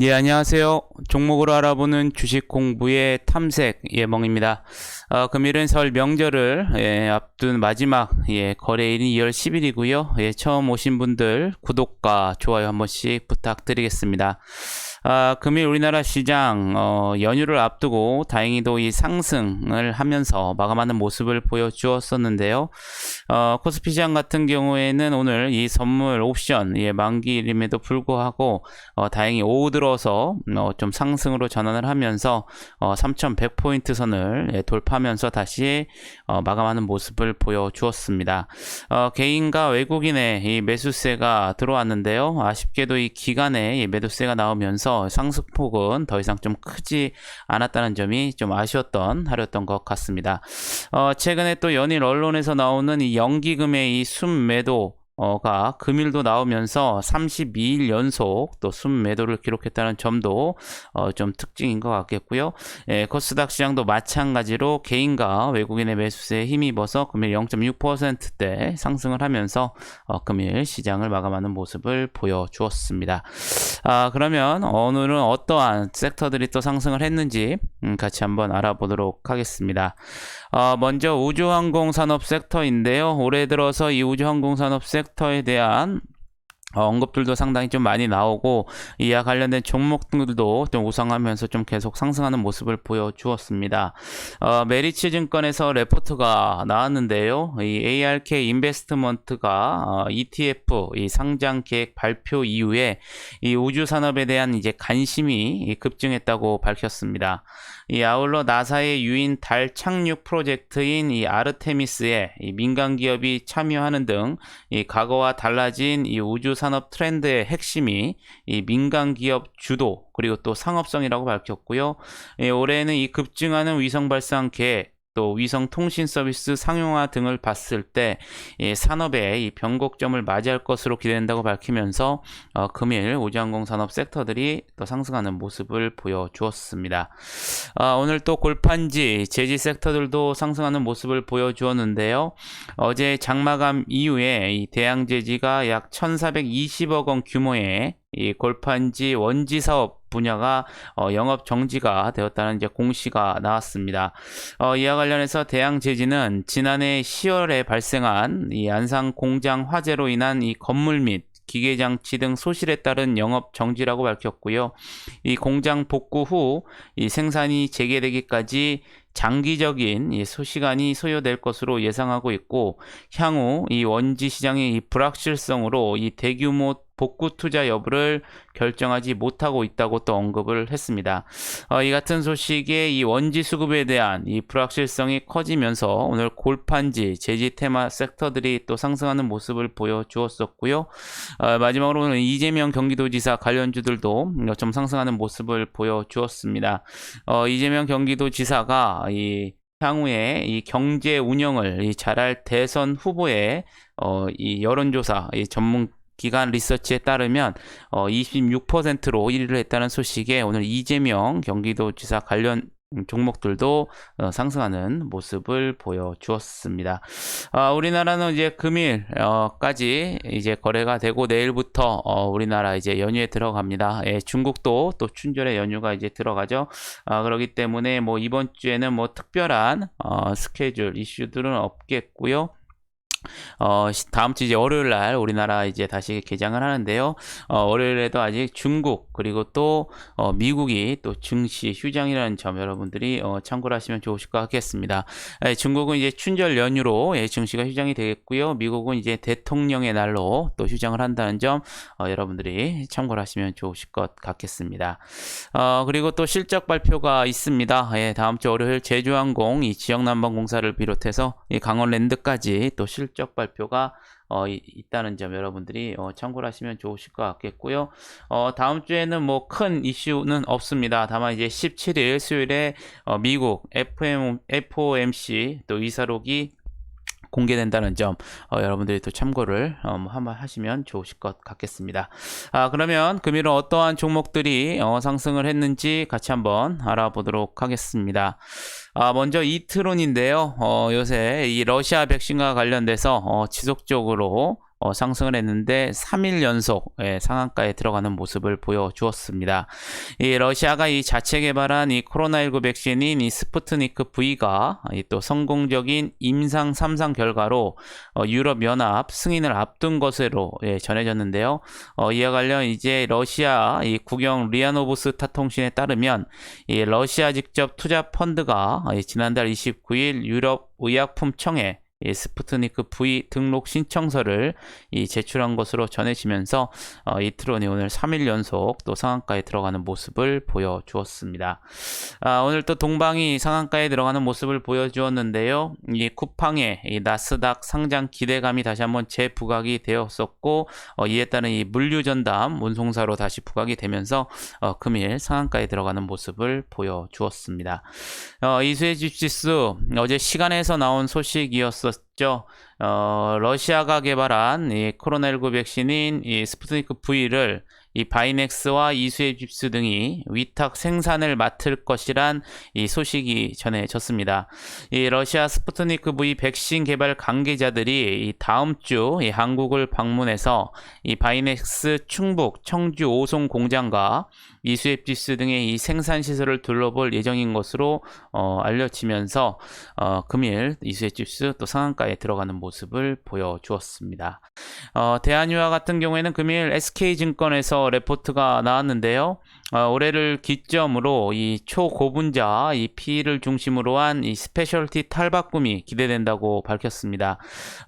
예, 안녕하세요. 종목으로 알아보는 주식 공부의 탐색 예멍입니다. 어, 금일은 설 명절을 예, 앞둔 마지막 예, 거래일이 2월 10일이고요. 예, 처음 오신 분들 구독과 좋아요 한 번씩 부탁드리겠습니다. 아, 금일 우리나라 시장 어, 연휴를 앞두고 다행히도 이 상승을 하면서 마감하는 모습을 보여주었었는데요. 어, 코스피 시장 같은 경우에는 오늘 이 선물 옵션 예, 만기임에도 불구하고 어, 다행히 오후 들어서 어, 좀 상승으로 전환을 하면서 어, 3,100포인트 선을 예, 돌파하면서 다시 어, 마감하는 모습을 보여주었습니다. 어, 개인과 외국인의 이 매수세가 들어왔는데요. 아쉽게도 이 기간에 이 매도세가 나오면서 상승폭은 더 이상 좀 크지 않았다는 점이 좀 아쉬웠던 하루였던 것 같습니다. 어, 최근에 또 연일 언론에서 나오는 이 연기금의 이 순매도 어 가 금일도 나오면서 32일 연속 또 순매도를 기록했다는 점도 어, 좀 특징인 것 같겠고요. 예, 코스닥 시장도 마찬가지로 개인과 외국인의 매수세에 힘입어서 금일 0.6%대 상승을 하면서 어, 금일 시장을 마감하는 모습을 보여주었습니다. 아, 그러면 오늘은 어떠한 섹터들이 또 상승을 했는지 음, 같이 한번 알아보도록 하겠습니다. 어, 먼저 우주항공 산업 섹터인데요. 올해 들어서 이 우주항공 산업 섹터 에 대한 어, 언급들도 상당히 좀 많이 나오고 이와 관련된 종목들도 좀 우상하면서 좀 계속 상승하는 모습을 보여주었습니다. 어, 메리츠 증권에서 레포트가 나왔는데요. 이 ARK 인베스트먼트가 어, ETF 이 상장 계획 발표 이후에 이 우주 산업에 대한 이제 관심이 급증했다고 밝혔습니다. 이 아울러 나사의 유인 달 착륙 프로젝트인 이 아르테미스에 이 민간 기업이 참여하는 등 이 과거와 달라진 이 우주 산업 트렌드의 핵심이 이 민간 기업 주도 그리고 또 상업성이라고 밝혔고요. 예, 올해는 이 급증하는 위성 발상 계획 또 위성 통신 서비스 상용화 등을 봤을 때이 산업의 이 변곡점을 맞이할 것으로 기대된다고 밝히면서 어, 금일 우주항공 산업 섹터들이 또 상승하는 모습을 보여주었습니다. 어, 오늘 또 골판지 제지 섹터들도 상승하는 모습을 보여주었는데요. 어제 장마감 이후에 이 대양 제지가 약 1,420억 원 규모의 이 골판지 원지 사업 분야가 어, 영업 정지가 되었다는 이제 공시가 나왔습니다. 어, 이와 관련해서 대양제지는 지난해 10월에 발생한 이 안상 공장 화재로 인한 이 건물 및 기계장치 등 소실에 따른 영업 정지라고 밝혔고요. 이 공장 복구 후 이 생산이 재개되기까지 장기적인 이 소시간이 소요될 것으로 예상하고 있고 향후 이 원지 시장의 이 불확실성으로 이 대규모 복구 투자 여부를 결정하지 못하고 있다고 또 언급을 했습니다. 어, 이 같은 소식에 이 원지 수급에 대한 이 불확실성이 커지면서 오늘 골판지, 제지 테마 섹터들이 또 상승하는 모습을 보여주었었고요. 어, 마지막으로 는 이재명 경기도지사 관련주들도 좀 상승하는 모습을 보여주었습니다. 어, 이재명 경기도지사가 이 향후에 이 경제 운영을 이 잘할 대선 후보의 어, 이 여론조사 이 전문 기관 리서치에 따르면 어, 26%로 1위를 했다는 소식에 오늘 이재명 경기도지사 관련 종목들도 어, 상승하는 모습을 보여주었습니다. 아, 우리나라는 이제 금일까지 이제 거래가 되고 내일부터 어, 우리나라 이제 연휴에 들어갑니다. 예, 중국도 또 춘절의 연휴가 이제 들어가죠. 아, 그렇기 때문에 뭐 이번 주에는 뭐 특별한 어, 스케줄 이슈들은 없겠고요. 어, 다음 주 이제 월요일 날 우리나라 이제 다시 개장을 하는데요. 어, 월요일에도 아직 중국 그리고 또 어, 미국이 또 증시 휴장이라는 점 여러분들이 어, 참고를 하시면 좋으실 것 같겠습니다. 예, 중국은 이제 춘절 연휴로 예, 증시가 휴장이 되겠고요. 미국은 이제 대통령의 날로 또 휴장을 한다는 점 어, 여러분들이 참고를 하시면 좋으실 것 같겠습니다. 어, 그리고 또 실적 발표가 있습니다. 예, 다음 주 월요일 제주항공 이 지역난방공사를 비롯해서 이 강원랜드까지 또 실. 실적 발표가 어, 있다는 점 여러분들이 어, 참고를 하시면 좋으실 것 같겠고요. 어, 다음 주에는 뭐 큰 이슈는 없습니다. 다만 이제 17일 수요일에 어, 미국 FOMC 또 이사록이 공개된다는 점 어, 여러분들이 또 참고를 어, 뭐 한번 하시면 좋으실 것 같겠습니다. 아, 그러면 금일은 어떠한 종목들이 어, 상승을 했는지 같이 한번 알아보도록 하겠습니다. 아, 먼저 이트론인데요. 어, 요새 이 러시아 백신과 관련돼서 어, 지속적으로 어, 상승을 했는데 3일 연속 예, 상한가에 들어가는 모습을 보여주었습니다. 이 러시아가 이 자체 개발한 이 코로나19 백신인 이 스푸트니크 V가 이 또 성공적인 임상 3상 결과로 어, 유럽 연합 승인을 앞둔 것으로 예, 전해졌는데요. 어, 이와 관련 이제 러시아 이 국영 리아노브스타 통신에 따르면 이 러시아 직접 투자 펀드가 이 지난달 29일 유럽 의약품청에 이 스푸트니크 V 등록 신청서를 이 제출한 것으로 전해지면서 어, 이트론이 오늘 3일 연속 또 상한가에 들어가는 모습을 보여주었습니다. 아, 오늘 또 동방이 상한가에 들어가는 모습을 보여주었는데요. 이 쿠팡의 이 나스닥 상장 기대감이 다시 한번 재부각이 되었었고 어, 이에 따른 이 물류 전담 운송사로 다시 부각이 되면서 어, 금일 상한가에 들어가는 모습을 보여주었습니다. 어, 이수의 집지수 어제 시간에서 나온 소식이었 었죠. 어, 러시아가 개발한 이 코로나19 백신인 이 스푸트니크 V를 이 바이넥스와 이수의 집수 등이 위탁 생산을 맡을 것이란 이 소식이 전해졌습니다. 이 러시아 스푸트니크 V 백신 개발 관계자들이 이 다음 주 이 한국을 방문해서 이 바이넥스 충북 청주 오송 공장과 이수앱지스 등의 이 생산 시설을 둘러볼 예정인 것으로 어, 알려지면서 어, 금일 이수앱지스 또 상한가에 들어가는 모습을 보여주었습니다. 어, 대한유화 같은 경우에는 금일 SK증권에서 레포트가 나왔는데요. 어, 올해를 기점으로 이 초고분자 이 P를 중심으로 한 이 스페셜티 탈바꿈이 기대된다고 밝혔습니다.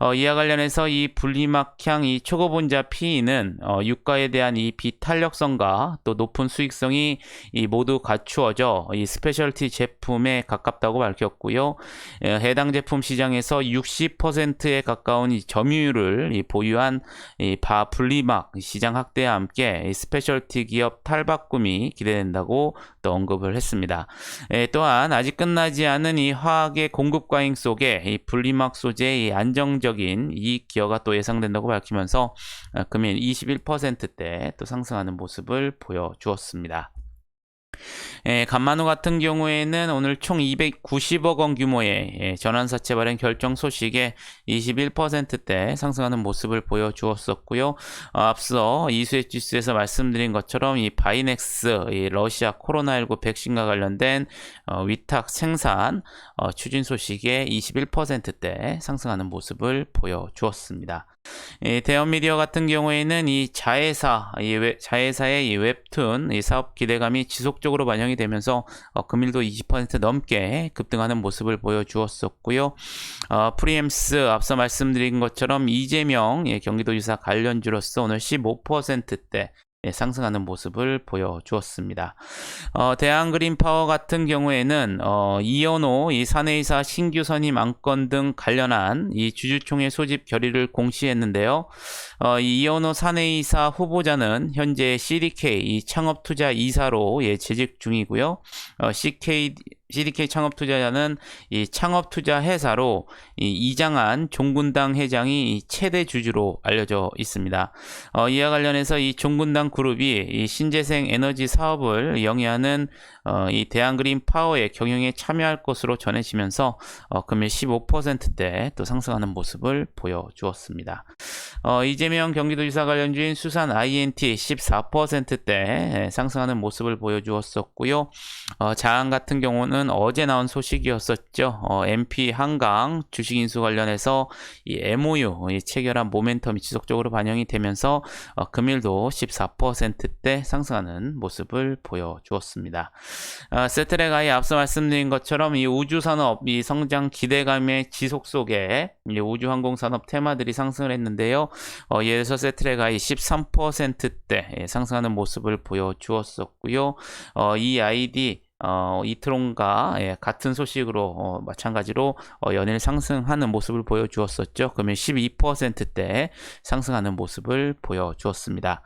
어, 이와 관련해서 이 분리막향 이 초고분자 P는 어, 유가에 대한 이 비탄력성과 또 높은 수익 성이 이 모두 갖추어져 이 스페셜티 제품에 가깝다고 밝혔고요. 에, 해당 제품 시장에서 60%에 가까운 이 점유율을 이 보유한 이바 분리막 시장 확대와 함께 이 스페셜티 기업 탈바꿈이 기대된다고 또 언급을 했습니다. 에, 또한 아직 끝나지 않은 이 화학의 공급 과잉 속에 이 분리막 소재의 이 안정적인 이익 기여가 또 예상된다고 밝히면서 어, 금일 21%대 또 상승하는 모습을 보여주었습니다. 예, 간만호 같은 경우에는 오늘 총 290억 원 규모의 예, 전환사채 발행 결정 소식에 21%대 상승하는 모습을 보여주었었고요. 어, 앞서 이수의 지수에서 말씀드린 것처럼 이 바이넥스 이 러시아 코로나19 백신과 관련된 어, 위탁 생산 어, 추진 소식에 21%대 상승하는 모습을 보여주었습니다. 이 대형 미디어 같은 경우에는 이 자회사, 이 웹, 자회사의 이 웹툰 이 사업 기대감이 지속적으로 반영이 되면서 어, 금일도 20% 넘게 급등하는 모습을 보여주었었고요. 어, 프리엠스 앞서 말씀드린 것처럼 이재명 예, 경기도지사 관련주로서 오늘 15%대 예, 상승하는 모습을 보여주었습니다. 어, 대한그린파워 같은 경우에는 어, 이연호 이 사내이사 신규 선임 안건 등 관련한 이 주주총회 소집 결의를 공시했는데요. 어, 이 이연호 사내이사 후보자는 현재 CDK 이 창업투자 이사로 예, 재직 중이고요. 어, CK CDK 창업투자자는 이 창업투자 회사로 이 이장한 종군당 회장이 이 최대 주주로 알려져 있습니다. 어, 이와 관련해서 이 종군당 그룹이 이 신재생 에너지 사업을 영위하는 어, 이 대한그린 파워의 경영에 참여할 것으로 전해지면서 어, 금일 15%대 또 상승하는 모습을 보여주었습니다. 어, 이재명 경기도지사 관련 주인 수산 INT 14%대 상승하는 모습을 보여주었었고요. 어, 자한 같은 경우는 어제 나온 소식이었었죠. 어, MP 한강 주식 인수 관련해서 이 MOU 이 체결한 모멘텀이 지속적으로 반영이 되면서 어, 금일도 14%대 상승하는 모습을 보여주었습니다. 어, 세트레가이 앞서 말씀드린 것처럼 이 우주 산업 이 성장 기대감의 지속 속에 이 우주 항공 산업 테마들이 상승을 했는데요. 어, 예를 들어서 세트레가이 13%대 예, 상승하는 모습을 보여주었었고요. 어, 이 아이디 어, 이트론과 예, 같은 소식으로 어, 마찬가지로 어, 연일 상승하는 모습을 보여주었었죠. 그러면 12%대 상승하는 모습을 보여주었습니다.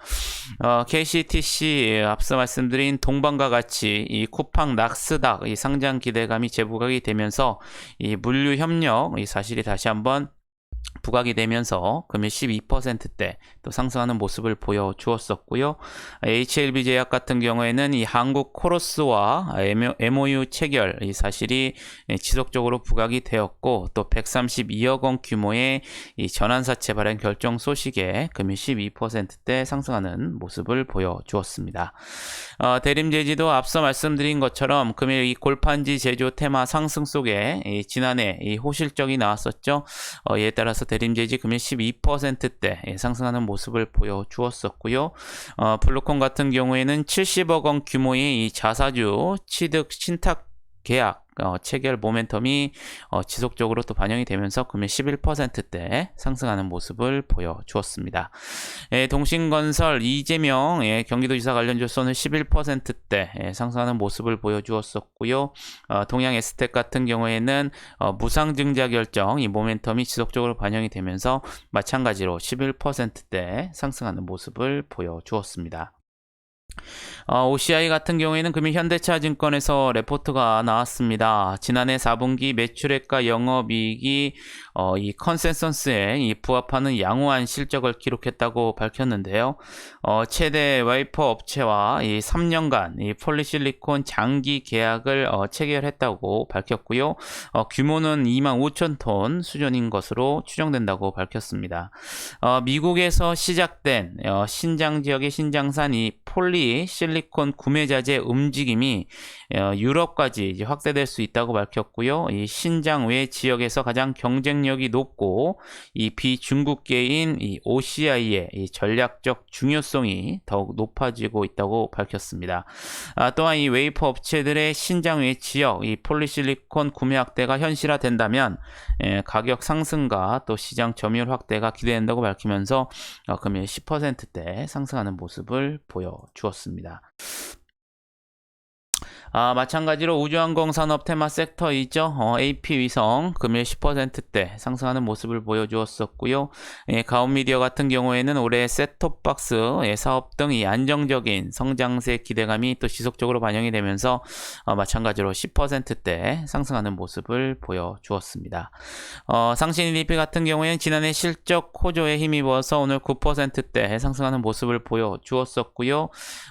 어, KCTC 예, 앞서 말씀드린 동방과 같이 이 쿠팡 낙스닥 이 상장 기대감이 재부각이 되면서 이 물류 협력 이 사실이 다시 한번 부각이 되면서 금일 12%대 또 상승하는 모습을 보여주었었고요. HLB 제약 같은 경우에는 이 한국 코러스와 MOU 체결 이 사실이 지속적으로 부각이 되었고 또 132억 원 규모의 이 전환사채 발행 결정 소식에 금일 12%대 상승하는 모습을 보여주었습니다. 어, 대림제지도 앞서 말씀드린 것처럼 금일 이 골판지 제조 테마 상승 속에 이 지난해 이 호실적이 나왔었죠. 어, 이에 따라서 대림제지 금일 12%대 예, 상승하는 모습을 보여주었었고요. 어, 블루콘 같은 경우에는 70억 원 규모의 이 자사주 취득 신탁 계약 어, 체결 모멘텀이 어, 지속적으로 또 반영이 되면서 금일 11%대 상승하는 모습을 보여주었습니다. 예, 동신건설 이재명 예, 경기도지사 관련주소는 11%대 예, 상승하는 모습을 보여주었었고요. 어, 동양 에스텍 같은 경우에는 어, 무상증자 결정 이 모멘텀이 지속적으로 반영이 되면서 마찬가지로 11%대 상승하는 모습을 보여주었습니다. 어, OCI 같은 경우에는 금일 현대차증권에서 레포트가 나왔습니다. 지난해 4분기 매출액과 영업이익이 어, 이 컨센서스에 이 부합하는 양호한 실적을 기록했다고 밝혔는데요. 어, 최대 와이퍼 업체와 이 3년간 이 폴리실리콘 장기 계약을 어, 체결했다고 밝혔고요. 어, 규모는 2만 5천 톤 수준인 것으로 추정된다고 밝혔습니다. 어, 미국에서 시작된 어, 신장 지역의 신장산 이 폴리 실리콘 구매자재 움직임이 어, 유럽까지 확대될 수 있다고 밝혔고요. 이 신장 외 지역에서 가장 경쟁력이 높고 이 비중국계인 이 OCI의 이 전략적 중요성이 더욱 높아지고 있다고 밝혔습니다. 아, 또한 이 웨이퍼 업체들의 신장 외 지역 이 폴리실리콘 구매 확대가 현실화된다면 예, 가격 상승과 또 시장 점유율 확대가 기대된다고 밝히면서 어, 금일 10%대 상승하는 모습을 보여주었습니다. 없습니다. 아, 마찬가지로 우주항공 산업 테마 섹터이죠. 어, AP 위성 금일 10%대 상승하는 모습을 보여주었었고요. 예, 가온미디어 같은 경우에는 올해 셋톱박스 예, 사업 등 이 안정적인 성장세 기대감이 또 지속적으로 반영이 되면서 어, 마찬가지로 10%대 상승하는 모습을 보여주었습니다. 어, 상신 EDP 같은 경우에는 지난해 실적 호조에 힘입어서 오늘 9%대 상승하는 모습을 보여주었었고요.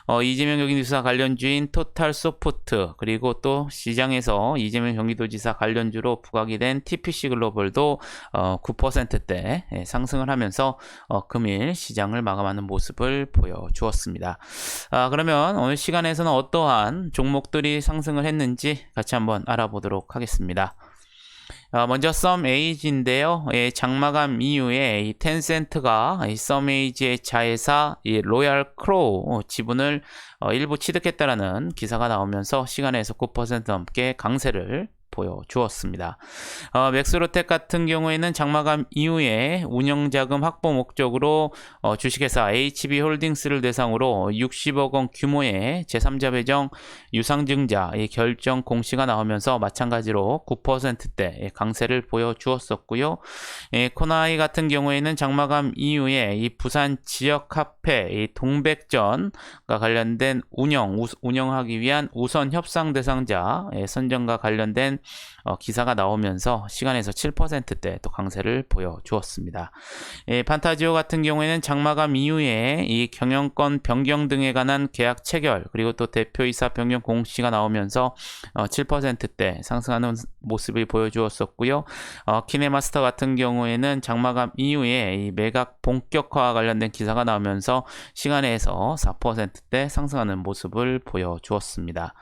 어, 이재명 경기도지사 관련 주인 토탈 소프트 그리고 또 시장에서 이재명 경기도지사 관련주로 부각이 된 TPC 글로벌도 어, 9%대 예, 상승을 하면서 어, 금일 시장을 마감하는 모습을 보여주었습니다. 아, 그러면 오늘 시간에서는 어떠한 종목들이 상승을 했는지 같이 한번 알아보도록 하겠습니다. 어, 먼저 썸에이지인데요. 예, 장마감 이후에 이 텐센트가 이 썸에이지의 자회사 이 로얄 크로우 지분을 어, 일부 취득했다라는 기사가 나오면서 시간에서 9% 넘게 강세를 보여주었습니다. 어, 맥스로텍 같은 경우에는 장마감 이후에 운영자금 확보 목적으로 어, 주식회사 HB홀딩스를 대상으로 60억 원 규모의 제3자 배정 유상증자 결정 공시가 나오면서 마찬가지로 9%대 강세를 보여주었었고요. 예, 코나이 같은 경우에는 장마감 이후에 이 부산 지역 카페 이 동백전과 관련된 운영 우, 운영하기 위한 우선 협상 대상자 예, 선정과 관련된 어, 기사가 나오면서 시간에서 7%대 또 강세를 보여주었습니다. 예, 판타지오 같은 경우에는 장마감 이후에 이 경영권 변경 등에 관한 계약 체결 그리고 또 대표이사 변경 공시가 나오면서 어, 7%대 상승하는 모습을 보여주었었고요. 어, 키네마스터 같은 경우에는 장마감 이후에 이 매각 본격화와 관련된 기사가 나오면서 시간에서 4%대 상승하는 모습을 보여주었습니다.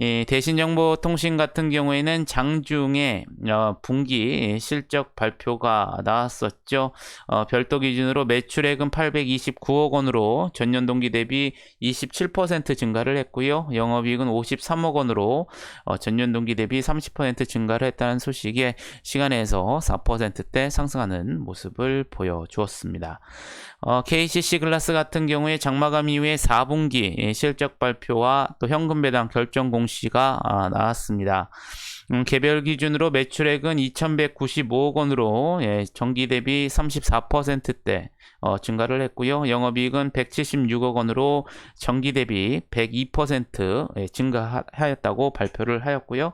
이 대신정보통신 같은 경우에는 장중에 어, 분기 실적 발표가 나왔었죠. 어, 별도 기준으로 매출액은 829억 원으로 전년 동기 대비 27% 증가를 했고요. 영업이익은 53억 원으로 어, 전년 동기 대비 30% 증가를 했다는 소식에 시간에서 4%대 상승하는 모습을 보여주었습니다. 어, KCC 글라스 같은 경우에 장마감 이후에 4분기 실적 발표와 또 현금 배당 결정 공시가 아, 나왔습니다. 음, 개별 기준으로 매출액은 2,195억 원으로 예, 전기 대비 34%대 어, 증가를 했고요. 영업이익은 176억 원으로 전기 대비 102% 예, 증가하였다고 발표를 하였고요.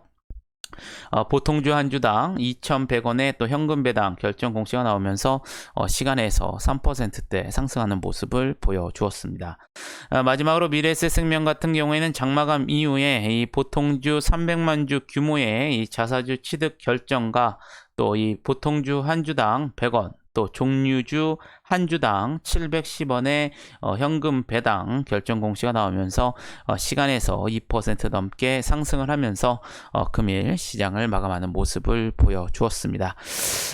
어, 보통주 한 주당 2,100원의 또 현금 배당 결정 공시가 나오면서 어, 시간에서 3%대 상승하는 모습을 보여주었습니다. 어, 마지막으로 미래에셋생명 같은 경우에는 장마감 이후에 이 보통주 300만 주 규모의 이 자사주 취득 결정과 또 이 보통주 한 주당 100원 또 종류주 한 주당 710원의 어, 현금 배당 결정 공시가 나오면서 어, 시간에서 2% 넘게 상승을 하면서 어, 금일 시장을 마감하는 모습을 보여주었습니다.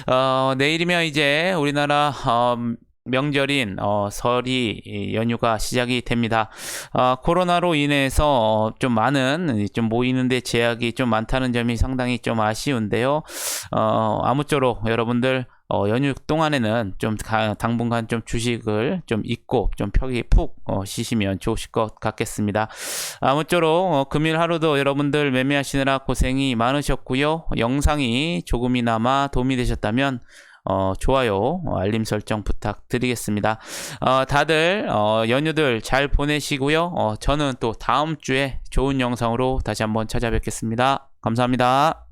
어, 내일이면 이제 우리나라 어, 명절인 어, 설이 이, 연휴가 시작이 됩니다. 어, 코로나로 인해서 어, 좀 많은 좀 모이는데 제약이 좀 많다는 점이 상당히 좀 아쉬운데요. 어, 아무쪼록 여러분들 어, 연휴 동안에는 좀 가- 당분간 좀 주식을 좀 잊고 좀 펴기 푹 어, 쉬시면 좋으실 것 같겠습니다. 아무쪼록 어, 금일 하루도 여러분들 매매하시느라 고생이 많으셨고요. 영상이 조금이나마 도움이 되셨다면 어, 좋아요, 어, 알림 설정 부탁드리겠습니다. 어, 다들 어, 연휴들 잘 보내시고요. 어, 저는 또 다음 주에 좋은 영상으로 다시 한번 찾아뵙겠습니다. 감사합니다.